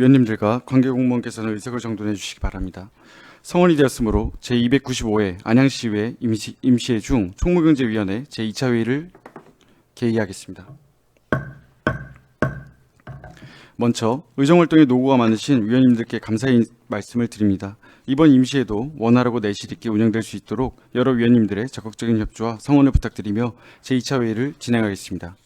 위원님들과 관계 공무원께서는 의석을 정돈해 주시기 바랍니다. 성원이 되었으므로 제295회 안양시의회 임시, 임시회 중 총무경제위원회 제2차 회의를 개의하겠습니다. 먼저 의정활동에 노고가 많으신 위원님들께 감사의 말씀을 드립니다. 이번 임시회도 원활하고 내실 있게 운영될 수 있도록 여러 위원님들의 적극적인 협조와 성원을 부탁드리며 제2차 회의를 진행하겠습니다.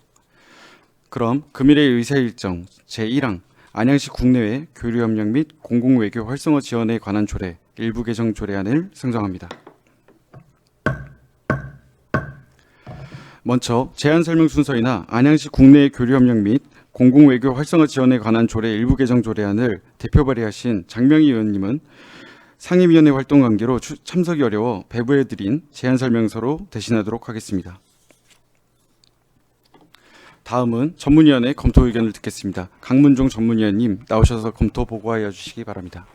그럼 금일의 의사 일정 제1항 안양시 국내외 교류협력 및 공공외교 활성화 지원에 관한 조례 일부 개정 조례안을 상정합니다. 먼저 제안 설명 순서이나 안양시 국내외 교류협력 및 공공외교 활성화 지원에 관한 조례 일부 개정 조례안을 대표 발의하신 장명희 의원님은 상임위원회 활동 관계로 추- 참석이 어려워 배부해드린 제안 설명서로 대신하도록 하겠습니다. 다음은 전문위원회 검토 의견을 듣겠습니다. 강문종 전문위원님 나오셔서 검토 보고하여 주시기 바랍니다.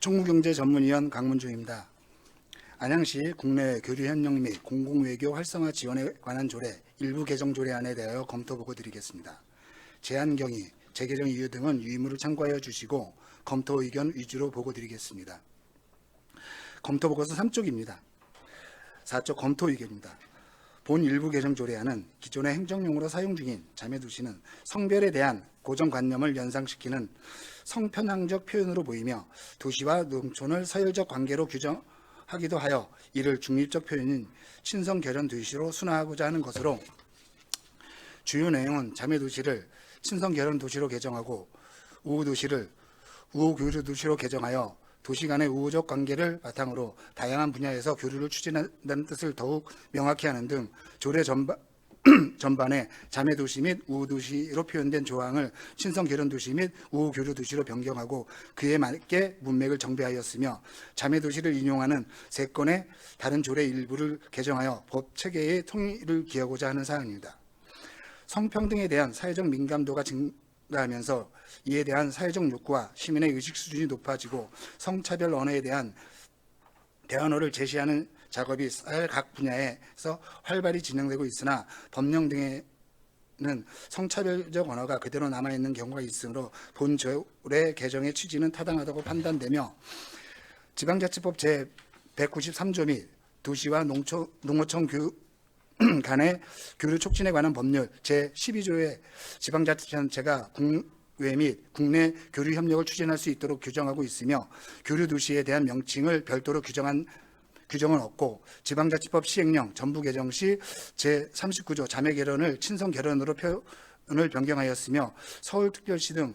총무경제 전문위원 강문중입니다. 안양시 국내 교류 협력 및 공공외교 활성화 지원에 관한 조례 일부 개정 조례안에 대하여 검토 보고 드리겠습니다. 제안 경위, 재개정 이유 등은 유의물을 참고하여 주시고 검토 의견 위주로 보고 드리겠습니다. 검토 보고서 3쪽입니다. 4쪽 검토 의견입니다. 본 일부 개정 조례안은 기존의 행정용으로 사용 중인 자매 도시는 성별에 대한 고정관념을 연상시키는 성편향적 표현으로 보이며 도시와 농촌을 서열적 관계로 규정하기도 하여 이를 중립적 표현인 친성 결연 도시로 순화하고자 하는 것으로 주요 내용은 자매 도시를 친성 결연 도시로 개정하고 우호 도시를 우호 교류 도시로 개정하여 도시 간의 우호적 관계를 바탕으로 다양한 분야에서 교류를 추진한다는 뜻을 더욱 명확히 하는 등 조례 전반 전반에 자매 도시 및 우호 도시로 표현된 조항을 친성 결혼 도시 및 우호 교류 도시로 변경하고 그에 맞게 문맥을 정비하였으며 자매 도시를 인용하는 세 건의 다른 조례 일부를 개정하여 법 체계의 통일을 기하고자 하는 사항입니다. 성평등에 대한 사회적 민감도가 증가하면서 이에 대한 사회적 욕구와 시민의 의식 수준이 높아지고 성차별 언어에 대한 대안어를 제시하는 작업이 사회 각 분야에서 활발히 진행되고 있으나 법령 등에는 성차별적 언어가 그대로 남아있는 경우가 있으므로 본 조례 개정의 취지는 타당하다고 판단되며 지방자치법 제193조 및 도시와 농촌, 농어촌 교, 간의 교류 촉진에 관한 법률 제12조의 지방자치단체가 국외 및 국내 교류 협력을 추진할 수 있도록 규정하고 있으며 교류 도시에 대한 명칭을 별도로 규정한 규정은 없고 지방자치법 시행령 전부 개정 시 제39조 자매 결혼을 친성 결혼으로 표현을 변경하였으며 서울특별시 등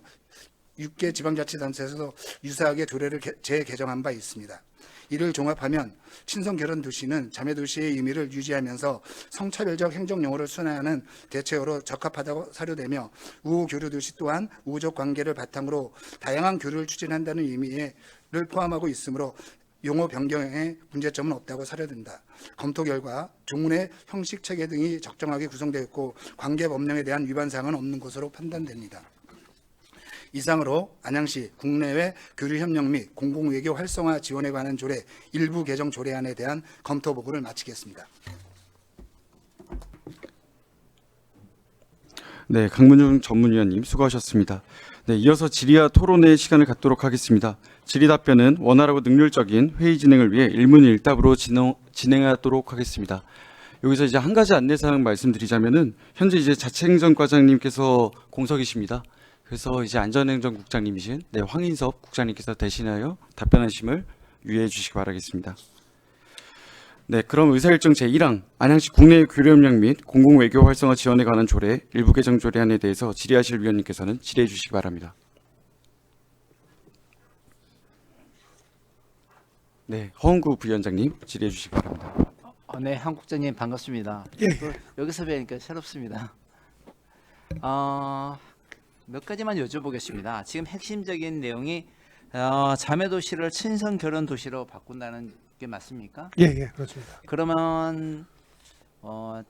6개 지방자치단체에서 유사하게 조례를 개- 재개정한 바 있습니다. 이를 종합하면 친성 결혼 도시는 자매 도시의 의미를 유지하면서 성차별적 행정 용어를 순화하는 대체어로 적합하다고 사료되며 우호 교류 도시 또한 우호적 관계를 바탕으로 다양한 교류를 추진한다는 의미를 포함하고 있으므로 용어 변경에 문제점은 없다고 사료된다. 검토 결과 조문의 형식 체계 등이 적정하게 구성되었고 관계 법령에 대한 위반 사항은 없는 것으로 판단됩니다. 이상으로 안양시 국내외 교류 협력 및 공공외교 활성화 지원에 관한 조례 일부 개정 조례안에 대한 검토 보고를 마치겠습니다. 네, 강문중 전문위원님 수고하셨습니다. 네, 이어서 질의와 토론의 시간을 갖도록 하겠습니다. 질의 답변은 원활하고 능률적인 회의 진행을 위해 일문일답으로 진행, 진행하도록 하겠습니다. 여기서 이제 한 가지 안내사항 말씀드리자면은 현재 이제 자치행정과장님께서 공석이십니다. 그래서 이제 안전행정국장님이신 네, 황인섭 국장님께서 대신하여 답변하심을 유의해 주시기 바라겠습니다. 네, 그럼 의사일정 제1항 안양시 국내 교류협력 및 공공외교 활성화 지원에 관한 조례 일부 개정 조례안에 대해서 질의하실 위원님께서는 질의해 주시기 바랍니다. 네, 허은구 부위원장님 질의해 주시기 바랍니다. 어, 네, 한국장님 반갑습니다. 예. 또 여기서 뵈니까 새롭습니다. 어, 몇 가지만 여쭤보겠습니다. 지금 핵심적인 내용이 어, 자매 도시를 친선 결혼 도시로 바꾼다는 게 맞습니까? 예, 예, 그렇습니다. 그러면 어,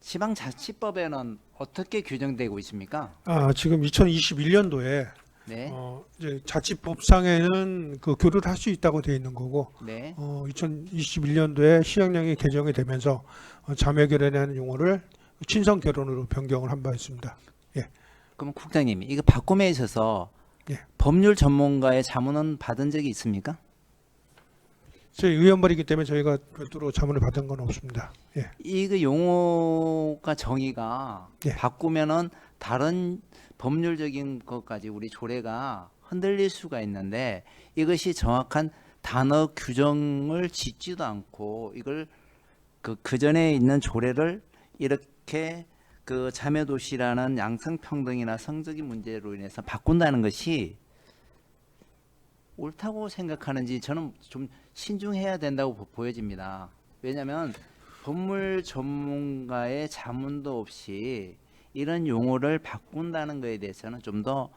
지방자치법에는 어떻게 규정되고 있습니까? 아, 지금 2021년도에 네. 어, 이제 자치법상에는 그 교류를 할 수 있다고 돼 있는 거고 네. 어, 2021년도에 시행령이 개정이 되면서 어, 자매 결혼에 하는 용어를 친선 결혼으로 변경을 한 바 있습니다. 그럼 국장님 이거 바꿈에 있어서 예. 법률 전문가의 자문은 받은 적이 있습니까? 저희 의원벌이기 때문에 저희가 별도로 자문을 받은 건 없습니다. 예. 이그 용어가 정의가 예. 바꾸면은 다른 법률적인 것까지 우리 조례가 흔들릴 수가 있는데 이것이 정확한 단어 규정을 짓지도 않고 이걸 그, 그 전에 있는 조례를 이렇게 그 자매 도시라는 양성 평등이나 성적인 문제로 인해서 바꾼다는 것이 옳다고 생각하는지 저는 좀 신중해야 된다고 보- 보여집니다. 왜냐하면 법물 전문가의 자문도 없이 이런 용어를 바꾼다는 것에 대해서는 좀 더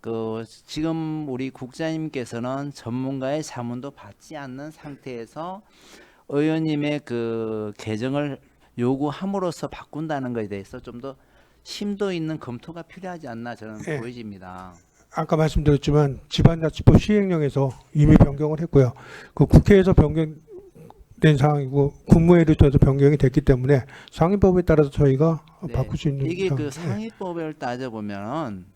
그 지금 우리 국장님께서는 전문가의 자문도 받지 않는 상태에서 의원님의 그 개정을 요구함으로써 바꾼다는 것에 대해서 좀 더 심도 있는 검토가 필요하지 않나 저는 예. 보여집니다. 아까 말씀드렸지만 지방자치법 시행령에서 이미 변경을 했고요. 그 국회에서 변경된 사항이고 국무회의를 통해서 변경이 됐기 때문에 상임법에 따라서 저희가 네. 바꿀 수 있는 이게 그 상황- 예. 상위법을 따져 보면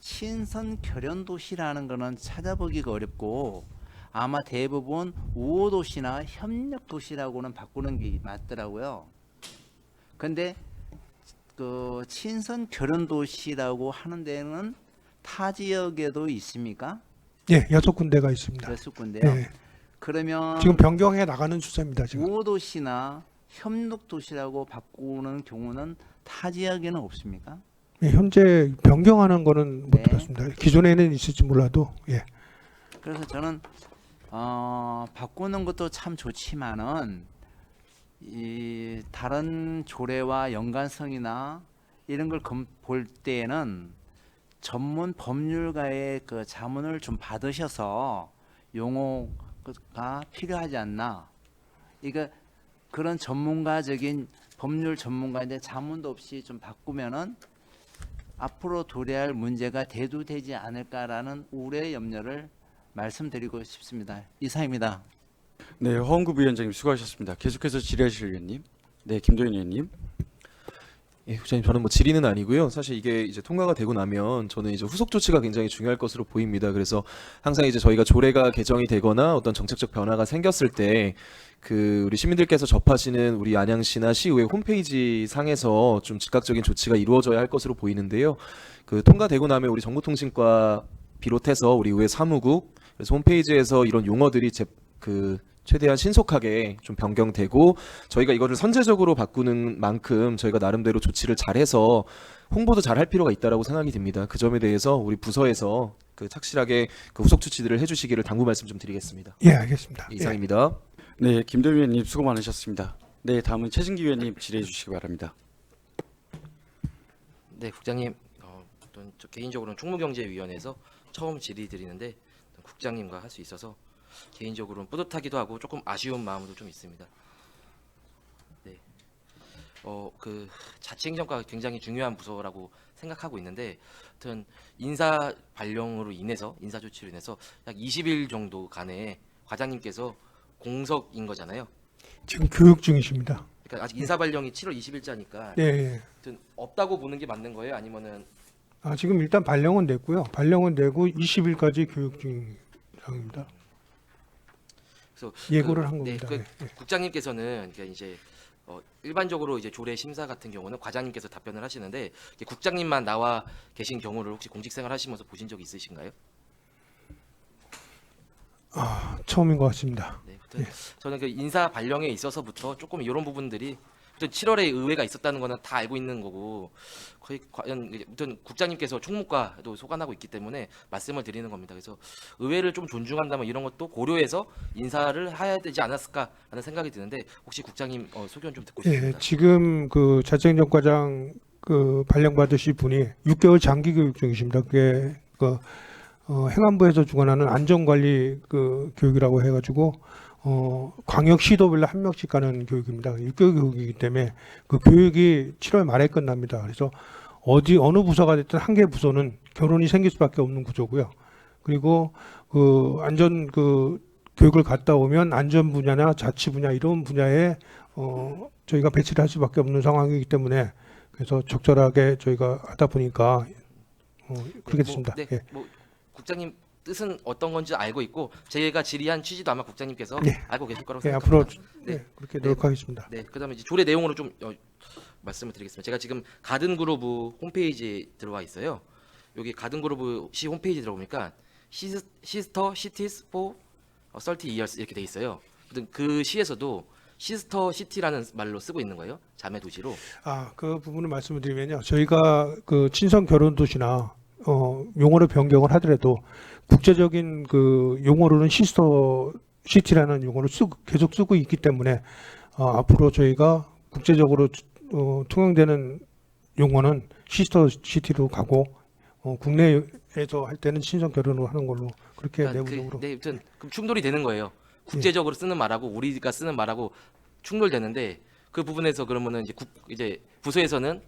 친선 결연 도시라는 거는 찾아보기가 어렵고 아마 대부분 우호 도시나 협력 도시라고는 바꾸는 게 맞더라고요. 근데 그 친선 결연 도시라고 하는 데는 타 지역에도 있습니까? 예, 여섯 군데가 있습니다. 그랬을 건데요. 예, 그러면 지금 변경해 나가는 추세입니다. 지금. 우호 도시나 협력 도시라고 바꾸는 경우는 타 지역에는 없습니까? 예, 현재 변경하는 거는 못 네. 들었습니다. 기존에는 있을지 몰라도 예. 그래서 저는 어, 바꾸는 것도 참 좋지만은 이 다른 조례와 연관성이나 이런 걸 볼 때에는 전문 법률가의 그 자문을 좀 받으셔서 용어가 필요하지 않나. 이거 그런 전문가적인 법률 전문가인데 자문도 없이 좀 바꾸면은 앞으로 도래할 문제가 대두되지 않을까라는 우려 염려를 말씀드리고 싶습니다. 이상입니다. 네, 허은구 위원장님 수고하셨습니다. 계속해서 질의하실 의원님. 네, 김도현 의원님. 예, 국장님 저는 뭐 질의는 아니고요. 사실 이게 이제 통과가 되고 나면 저는 이제 후속 조치가 굉장히 중요할 것으로 보입니다. 그래서 항상 이제 저희가 조례가 개정이 되거나 어떤 정책적 변화가 생겼을 때 그 우리 시민들께서 접하시는 우리 안양시나 시의회 홈페이지 상에서 좀 즉각적인 조치가 이루어져야 할 것으로 보이는데요. 그 통과되고 나면 우리 정보통신과 비롯해서 우리 의회 사무국 그래서 홈페이지에서 이런 용어들이 제, 그 최대한 신속하게 좀 변경되고 저희가 이거를 선제적으로 바꾸는 만큼 저희가 나름대로 조치를 잘해서 홍보도 잘 할 필요가 있다라고 생각이 듭니다. 그 점에 대해서 우리 부서에서 그 착실하게 그 후속 조치들을 해주시기를 당부 말씀 좀 드리겠습니다. 예, 알겠습니다. 예. 이상입니다. 네, 김도현 의원님 수고 많으셨습니다. 네, 다음은 최진기 의원님 질의해 주시기 바랍니다. 네, 국장님, 어, 개인적으로는 총무경제위원회에서 처음 질의 드리는데 국장님과 할 수 있어서 개인적으로는 뿌듯하기도 하고 조금 아쉬운 마음도 좀 있습니다. 네, 어, 그 자치행정과가 굉장히 중요한 부서라고 생각하고 있는데, 하여튼 인사 발령으로 인해서 인사 조치로 인해서 약 20일 정도 간에 과장님께서 공석인 거잖아요. 지금 교육 중이십니다. 그러니까 아직 인사 발령이 7월 20일자니까 예, 예. 하여튼 없다고 보는 게 맞는 거예요? 아니면은 아, 지금 일단 발령은 됐고요. 발령은 되고 20일까지 교육 중인 상황입니다. 그래서 예고를 그- 한 네, 겁니다. 그 예, 예. 국장님께서는 그러니까 이제 어, 일반적으로 이제 조례 심사 같은 경우는 과장님께서 답변을 하시는데 국장님만 나와 계신 경우를 혹시 공직생활 하시면서 보신 적 있으신가요? 아, 처음인 것 같습니다. 네, 아무튼 저는 그 인사 발령에 있어서부터 조금 이런 부분들이 아무튼 7월에 의회가 있었다는 거는 다 알고 있는 거고 거의 과연 아무튼 국장님께서 총무과도 소관하고 있기 때문에 말씀을 드리는 겁니다. 그래서 의회를 좀 존중한다면 이런 것도 고려해서 인사를 해야 되지 않았을까라는 생각이 드는데 혹시 국장님 어, 소견 좀 듣고 예, 싶습니다. 지금 그 자치행정과장 그 발령 받으실 분이 6개월 장기 교육 중이십니다. 그게 그 어, 행안부에서 주관하는 안전관리 그 교육이라고 해가지고 어, 광역 시도별로 한 명씩 가는 교육입니다. 6개월 교육이기 때문에 그 교육이 7월 말에 끝납니다. 그래서 어디 어느 부서가 됐든 한 개 부서는 결혼이 생길 수밖에 없는 구조고요. 그리고 그 안전 그 교육을 갔다 오면 안전 분야나 자치 분야 이런 분야에 어 저희가 배치를 할 수밖에 없는 상황이기 때문에 그래서 적절하게 저희가 하다 보니까 어 그렇게 됐습니다. 뭐, 네, 예. 뭐 국장님 뜻은 어떤 건지 알고 있고 저희가 질의한 취지도 아마 국장님께서 네. 알고 계실 거라고 예, 생각합니다. 앞으로 네. 네, 그렇게 네. 노력하겠습니다. 네, 그다음에 이제 조례 내용으로 좀 어, 말씀을 드리겠습니다. 제가 지금 가든그루브 홈페이지에 들어와 있어요. 여기 가든그루브 시 홈페이지 들어보니까 시스, 시스터 시티스 포 설티 이어스 이렇게 돼 있어요. 그 시에서도 시스터 시티라는 말로 쓰고 있는 거예요. 자매 도시로. 아, 그 부분을 말씀을 드리면요. 저희가 그 친선 결혼 도시나 어, 용어를 변경을 하더라도 국제적인 그 용어로는 시스터 시티라는 용어를 쓰고, 계속 쓰고 있기 때문에 어, 앞으로 저희가 국제적으로 어, 통용되는 용어는 시스터 시티로 가고 어, 국내에서 할 때는 친선 결혼을 하는 걸로 그렇게 그러니까 내부적으로 그, 네, 아무튼 그럼 충돌이 되는 거예요. 국제적으로 쓰는 말하고 우리가 쓰는 말하고 충돌되는데 그 부분에서 그러면은 이제 국 이제 부서에서는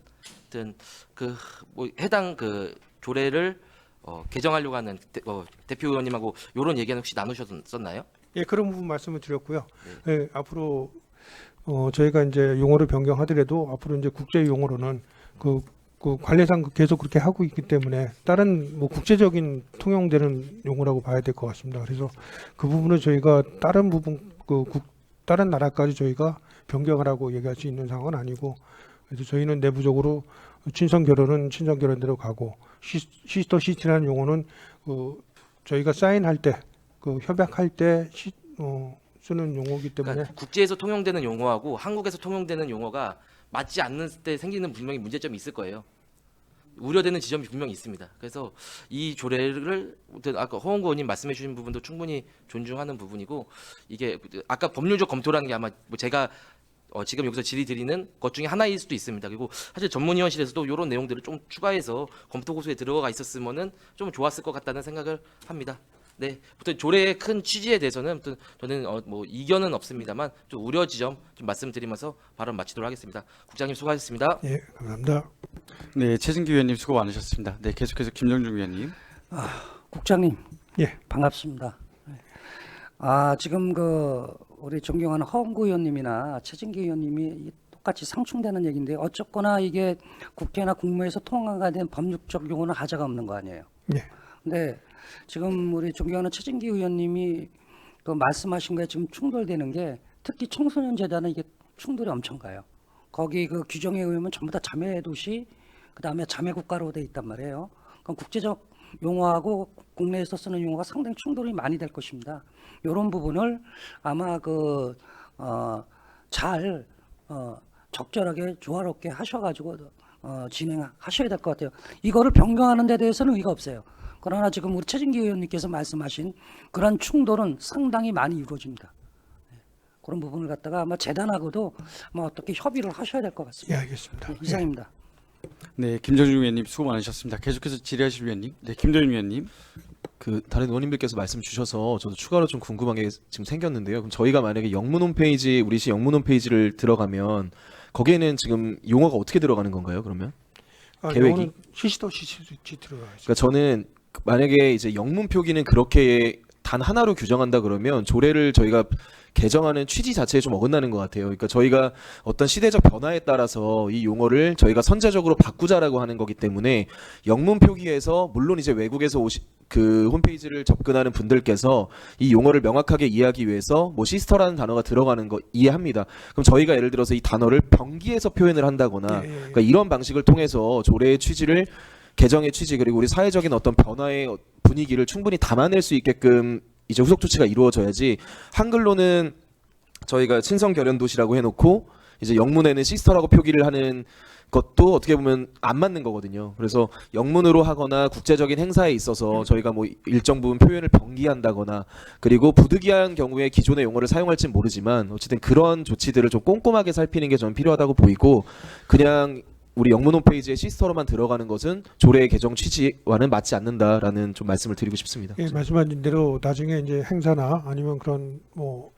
하여튼 그뭐 해당 그 조례를 어, 개정하려고 하는 대, 어, 대표 의원님하고 이런 얘기는 혹시 나누셨었나요? 예, 그런 부분 말씀을 드렸고요. 예, 앞으로 어, 저희가 이제 용어를 변경하더라도 앞으로 이제 국제 용어로는 그, 그 관례상 계속 그렇게 하고 있기 때문에 다른 뭐 국제적인 통용되는 용어라고 봐야 될 것 같습니다. 그래서 그 부분을 저희가 다른 부분 그 국, 다른 나라까지 저희가 변경을 하고 얘기할 수 있는 상황은 아니고 그래서 저희는 내부적으로 친선 결혼은 친선 결혼대로 가고 시, 시스터 시티라는 용어는 그 저희가 사인할 때 그 협약할 때 시, 어, 쓰는 용어이기 때문에 그러니까 국제에서 통용되는 용어하고 한국에서 통용되는 용어가 맞지 않는 때 생기는 분명히 문제점이 있을 거예요. 우려되는 지점이 분명히 있습니다. 그래서 이 조례를 아까 허원고 의원님 말씀해 주신 부분도 충분히 존중하는 부분이고 이게 아까 법률적 검토라는 게 아마 뭐 제가 어 지금 여기서 질의 드리는 것 중에 하나일 수도 있습니다. 그리고 사실 전문위원실에서도 이런 내용들을 좀 추가해서 검토 고소에 들어가 있었으면은 좀 좋았을 것 같다는 생각을 합니다. 네, 부터 조례의 큰 취지에 대해서는 아무튼 저는 어, 뭐 이견은 없습니다만 좀 우려 지점 좀 말씀드리면서 발언 마치도록 하겠습니다. 국장님 수고하셨습니다. 예 감사합니다. 네, 최진기 위원님 수고 많으셨습니다. 네, 계속해서 김정중 위원님. 국장님, 예. 반갑습니다. 아 지금 그 우리 존경하는 허은구 의원님이나 최진기 의원님이 이 똑같이 상충되는 얘기인데 어쨌거나 이게 국회나 국무에서 통과가 된 법률적 용어는 하자가 없는 거 아니에요. 예. 근데 지금 우리 존경하는 최진기 의원님이 그 말씀하신 거에 지금 충돌되는 게 특히 청소년 재단은 이게 충돌이 엄청 가요. 거기 그 규정에 의하면 전부 다 자매 도시, 그 다음에 자매 국가로 돼 있단 말이에요. 그럼 국제적 용어하고 국내에서 쓰는 용어가 상당히 충돌이 많이 될 것입니다. 이런 부분을 아마 그, 그어잘 어, 적절하게 조화롭게 하셔가지고 어, 진행하셔야 될 것 같아요. 이거를 변경하는 데 대해서는 의의가 없어요. 그러나 지금 우리 최진기 의원님께서 말씀하신 그런 충돌은 상당히 많이 이루어집니다. 네. 그런 부분을 갖다가 아마 재단하고도 아마 어떻게 협의를 하셔야 될것예 같습니다. 알겠습니다. 네, 이상입니다. 네, 김정중 위원님 수고 많으셨습니다. 계속해서 질의하실 위원님. 네, 김도윤 위원님. 그 다른 의원님들께서 말씀 주셔서 저도 추가로 좀 궁금한 게 지금 생겼는데요. 그럼 저희가 만약에 영문 홈페이지 우리 시 영문 홈페이지를 들어가면 거기에는 지금 용어가 어떻게 들어가는 건가요? 그러면? 아, 계획이? 용어는 시스터 시티 들어가 있습니다. 그러니까 저는 만약에 이제 영문 표기는 그렇게 단 하나로 규정한다 그러면 조례를 저희가 개정하는 취지 자체에 좀 어긋나는 것 같아요. 그러니까 저희가 어떤 시대적 변화에 따라서 이 용어를 저희가 선제적으로 바꾸자라고 하는 거기 때문에 영문 표기에서 물론 이제 외국에서 오시 그 홈페이지를 접근하는 분들께서 이 용어를 명확하게 이해하기 위해서 뭐 시스터라는 단어가 들어가는 거 이해합니다. 그럼 저희가 예를 들어서 이 단어를 변기에서 표현을 한다거나 예, 예, 예. 그러니까 이런 방식을 통해서 조례의 취지를 개정의 취지 그리고 우리 사회적인 어떤 변화의 분위기를 충분히 담아낼 수 있게끔 이제 후속 조치가 이루어져야지 한글로는 저희가 친성 결연 도시라고 해놓고 이제 영문에는 시스터라고 표기를 하는 것도 어떻게 보면 안 맞는 거거든요. 그래서 영문으로 하거나 국제적인 행사에 있어서 저희가 뭐 일정 부분 표현을 병기한다거나 그리고 부득이한 경우에 기존의 용어를 사용할진 모르지만 어쨌든 그런 조치들을 좀 꼼꼼하게 살피는 게 저는 필요하다고 보이고 그냥 우리 영문 홈페이지에 시스터로만 들어가는 것은 조례의 개정 취지와는 맞지 않는다라는 좀 말씀을 드리고 싶습니다. 예, 말씀하신 대로 나중에 이제 행사나 아니면 그런 뭐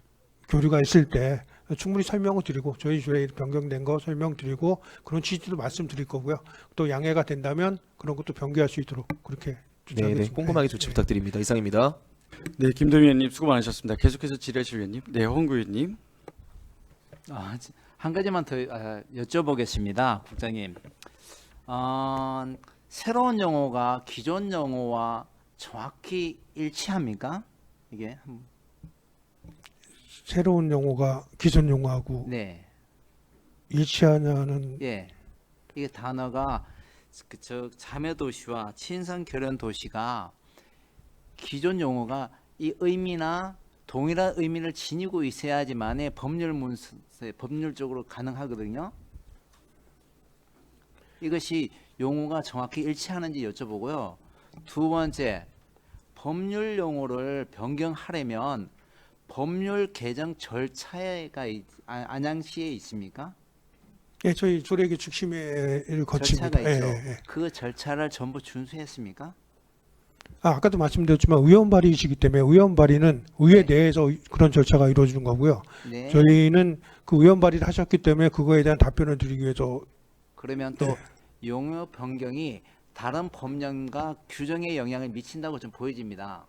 교류가 있을 때 충분히 설명을 드리고 저희 조례 변경된 거 설명드리고 그런 취지도 말씀드릴 거고요. 또 양해가 된다면 그런 것도 변경할 수 있도록 그렇게 네. 네, 꼼꼼하게 조치 네. 부탁드립니다. 이상입니다. 네, 김도미 의원님 수고 많으셨습니다. 계속해서 질의하실 위원님. 네, 허은구 의원님. 아, 지- 한 가지만 더 아, 여쭤보겠습니다, 국장님. 어, 새로운 용어가 기존 용어와 정확히 일치합니까? 이게 한- 새로운 용어가 기존 용어하고 네, 일치하냐는 예, 이게 단어가 그저 자매 도시와 친선 결연 도시가 기존 용어가 이 의미나 동일한 의미를 지니고 있어야지만의 법률 문서 법률적으로 가능하거든요. 이것이 용어가 정확히 일치하는지 여쭤보고요. 두 번째, 법률 용어를 변경하려면 법률 개정 절차가 있- 아- 안양시에 있습니까? 예, 저희 조례 기축심의를 거칩니다. 절차가 예, 있죠. 예, 예. 그 절차를 전부 준수했습니까? 아, 아까도 말씀드렸지만 의원 발의이시기 때문에 의원 발의는 의회 내에서 그런 절차가 이루어지는 거고요. 네. 저희는 그 의원 발의를 하셨기 때문에 그거에 대한 답변을 드리기 위해서 그러면 또 네. 용어 변경이 다른 법령과 규정에 영향을 미친다고 좀 보여집니다.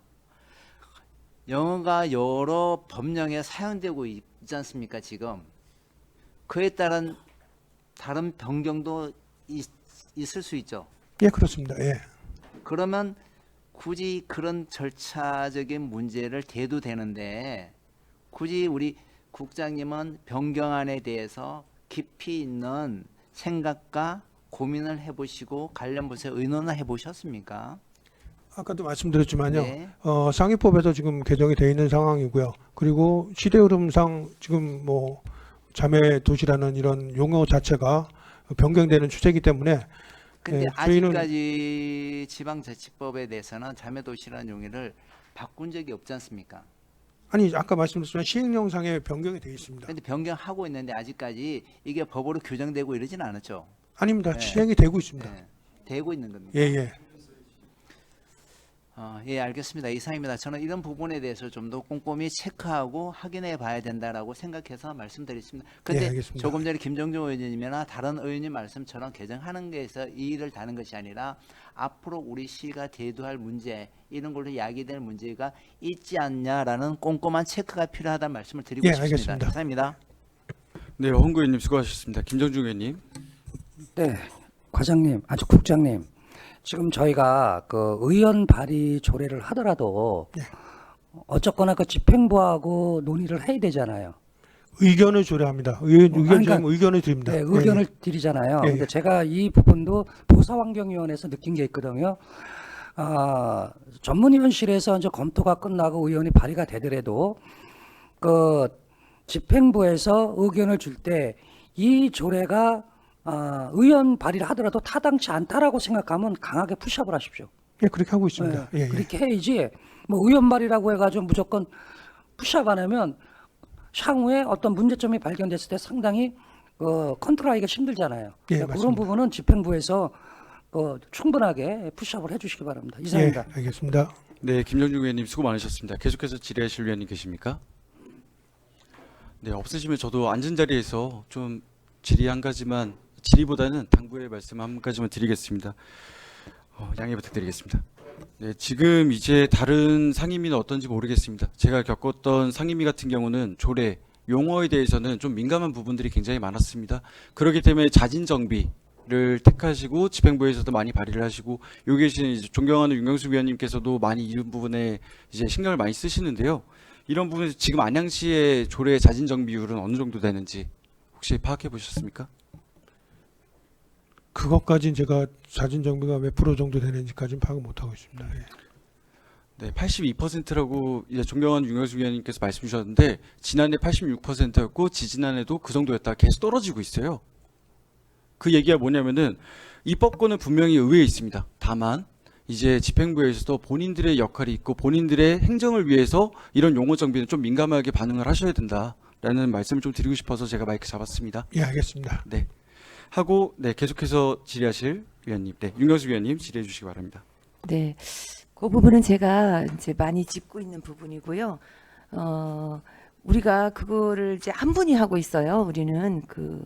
영어가 여러 법령에 사용되고 있- 있지 않습니까 지금? 그에 따른 다른 변경도 있, 있을 수 있죠. 예, 그렇습니다. 예. 그러면 굳이 그런 절차적인 문제를 대도 되는데 굳이 우리 국장님은 변경안에 대해서 깊이 있는 생각과 고민을 해보시고 관련 부서에 의논을 해보셨습니까? 아까도 말씀드렸지만요. 네. 어, 상위법에서 지금 개정이 돼 있는 상황이고요. 그리고 시대 흐름상 지금 뭐 자매 도시라는 이런 용어 자체가 변경되는 추세이기 때문에 근데 네, 저희는- 아직까지 지방자치법에 대해서는 자매도시라는 용어를 바꾼 적이 없지 않습니까? 아니 아까 말씀드렸지만 시행령상에 변경이 돼 있습니다. 근데 변경하고 있는데 아직까지 이게 법으로 규정되고 이러지는 않았죠. 아닙니다. 네. 시행이 되고 있습니다. 네, 되고 있는 겁니다. 예, 예. 어, 예, 알겠습니다. 이상입니다. 저는 이런 부분에 대해서 좀 더 꼼꼼히 체크하고 확인해 봐야 된다라고 생각해서 말씀드렸습니다. 근데 예, 알겠습니다. 조금 전에 김정종 의원님이나 다른 의원님 말씀처럼 개정하는 게에서 이의를 다는 것이 아니라 앞으로 우리 시가 대두할 문제 이런 걸로 야기될 문제가 있지 않냐라는 꼼꼼한 체크가 필요하다는 말씀을 드리고 예, 싶습니다. 알겠습니다. 이상입니다. 네, 허은구 의원님 수고하셨습니다. 김정중 의원님. 네, 과장님, 아주 국장님. 지금 저희가 그 의원 발의 조례를 하더라도 예. 어쨌거나 그 집행부하고 논의를 해야 되잖아요. 의견을 조례합니다. 의, 의견 그러니까- 좀 의견을 드립니다. 네, 예, 의견을 드리잖아요. 예, 예. 근데 제가 이 부분도 보사환경위원회에서 느낀 게 있거든요. 아, 전문위원실에서 이제 검토가 끝나고 의원이 발의가 되더라도 그 집행부에서 의견을 줄 때 이 조례가 아, 의원 발의를 하더라도 타당치 않다라고 생각하면 강하게 푸시업을 하십시오. 예, 그렇게 하고 있습니다. 네, 예, 예. 그렇게 해야지 뭐 의원 발의라고 해가지고 무조건 푸시업 안 하면 향후에 어떤 문제점이 발견됐을 때 상당히 어, 컨트롤하기가 힘들잖아요. 예, 그러니까 그런. 부분은 집행부에서 어, 충분하게 푸시업을 해주시기 바랍니다. 이상입니다. 예, 알겠습니다. 네, 김정중 의원님 수고 많으셨습니다. 계속해서 질의하실 위원님 계십니까? 네, 없으시면 저도 앉은 자리에서 좀 질의 한 가지만 질의보다는 당부의 말씀 한 가지만 드리겠습니다. 어, 양해 부탁드리겠습니다. 네, 지금 이제 다른 상임위는 어떤지 모르겠습니다. 제가 겪었던 상임위 같은 경우는 조례 용어에 대해서는 좀 민감한 부분들이 굉장히 많았습니다. 그렇기 때문에 자진 정비 를 택하시고 집행부에서도 많이 발의를 하시고 여기 계신 존경하는 윤경수 위원님께서도 많이 이 부분에 이제 신경을 많이 쓰시는데요. 이런 부분에서 지금 안양시의 조례 자진 정 비율은 어느 정도 되는지 혹시 파악해 보셨습니까? 그것까지는 제가 자진 정비가 몇 프로 정도 되는지까지는 파악을 못 하고 있습니다. 예. 네, 82%라고 이제 존경하는 윤경수 위원님께서 말씀 주셨는데 지난해 86%였고 지지난해도 그 정도였다가 계속 떨어지고 있어요. 그 얘기가 뭐냐면은 입법권은 분명히 의회에 있습니다. 다만 이제 집행부에서도 본인들의 역할이 있고 본인들의 행정을 위해서 이런 용어 정비는 좀 민감하게 반응을 하셔야 된다라는 말씀을 좀 드리고 싶어서 제가 마이크 잡았습니다. 예, 알겠습니다. 네. 하고 네 계속해서 질의하실 위원님, 네 윤경수 위원님 질의해 주시기 바랍니다. 네, 그 부분은 제가 이제 많이 짚고 있는 부분이고요. 어, 우리가 그거를 이제 한 분이 하고 있어요. 우리는 그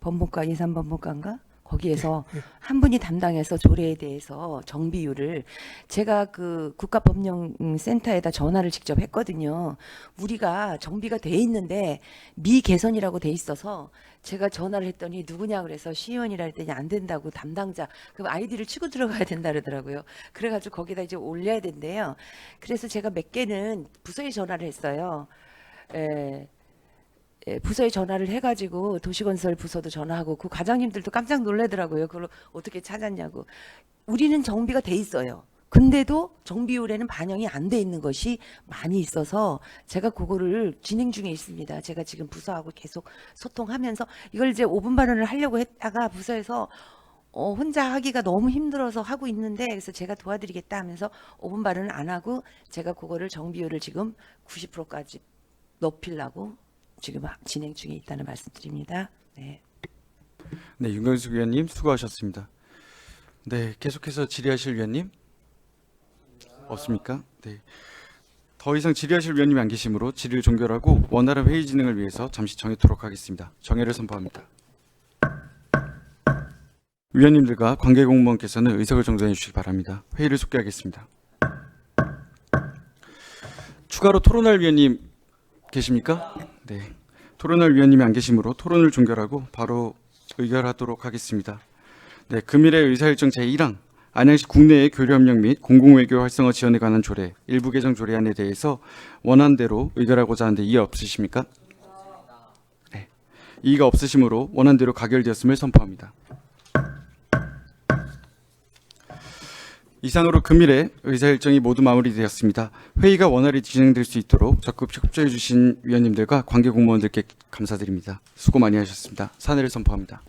법무과 예산 법무과인가 거기에서 한 분이 담당해서 조례에 대해서 정비율을 제가 그 국가법령센터에다 전화를 직접 했거든요. 우리가 정비가 돼 있는데 미개선이라고 돼 있어서 제가 전화를 했더니 누구냐 그래서 시의원이라 했더니 안 된다고 담당자 그 아이디를 치고 들어가야 된다 그러더라고요. 그래가지고 거기다 이제 올려야 된대요. 그래서 제가 몇 개는 부서에 전화를 했어요. 에, 에, 부서에 전화를 해가지고 도시건설 부서도 전화하고 그 과장님들도 깜짝 놀라더라고요. 그걸 어떻게 찾았냐고. 우리는 정비가 돼 있어요. 근데도 정비율에는 반영이 안 돼 있는 것이 많이 있어서 제가 그거를 진행 중에 있습니다. 제가 지금 부서하고 계속 소통하면서 이걸 이제 5분 발언을 하려고 했다가 부서에서 어, 혼자 하기가 너무 힘들어서 하고 있는데 그래서 제가 도와드리겠다 하면서 5분 발언을 안 하고 제가 그거를 정비율을 지금 90%까지 높이려고 지금 진행 중에 있다는 말씀드립니다. 네. 네, 윤경숙 위원님 수고하셨습니다. 네, 계속해서 질의하실 위원님 없습니까? 네. 더 이상 질의하실 위원님이 안 계시므로 질의를 종결하고 원활한 회의 진행을 위해서 잠시 정해도록 하겠습니다. 정회를 선포합니다. 위원님들과 관계 공무원께서는 의석을 정정해 주시기 바랍니다. 회의를 속개하겠습니다. 추가로 토론할 위원님 계십니까? 네. 토론할 위원님이 안 계시므로 토론을 종결하고 바로 의결하도록 하겠습니다. 네, 금일의 의사일정 제1항 안양시 국내의 교류협력 및 공공외교 활성화 지원에 관한 조례 일부 개정 조례안에 대해서 원안대로 의결하고자 하는데 이의 없으십니까? 네, 이의가 없으시므로 원안대로 가결되었음을 선포합니다. 이상으로 금일의 의사 일정이 모두 마무리되었습니다. 회의가 원활히 진행될 수 있도록 적극 협조해 주신 위원님들과 관계 공무원들께 감사드립니다. 수고 많이 하셨습니다. 사내를 선포합니다.